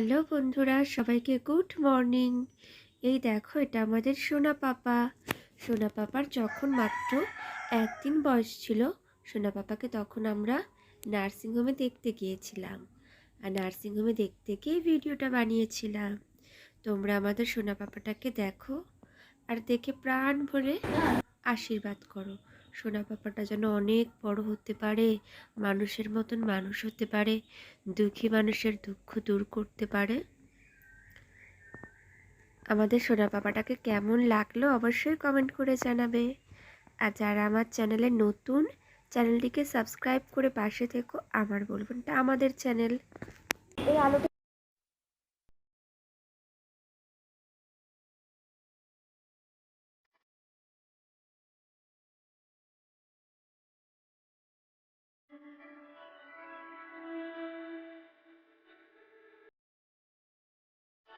Hello বন্ধুরা, সবাইকে good morning. এই দেখো, এটা আমাদের সোনা পাপা। সোনা পাপার যখন মাত্র একদিন বয়স ছিল, সোনা পাপাকে তখন আমরা নার্সিংহোমে দেখতে গিয়েছিলাম। আর নার্সিংহোমে দেখতে গিয়ে ভিডিওটা বানিয়েছিলাম। তোমরা আমাদের সোনা পাপাটাকে দেখো আর দেখে প্রাণ ভরে আশীর্বাদ করো। সোনা পাপাটা যেন অনেক বড় হতে পারে, মানুষের মতন মানুষ হতে পারে, দুঃখী মানুষের দুঃখ দূর করতে পারে। আমাদের সোনা পাপাটাকে কেমন লাগল অবশ্যই কমেন্ট করে জানাবে। আর যারা আমার চ্যানেলে নতুন চ্যানেলটিকে সাবস্ক্রাইব করে পাশে থেকো, আমার বলবেন এটা আমাদের চ্যানেল এই আলোটা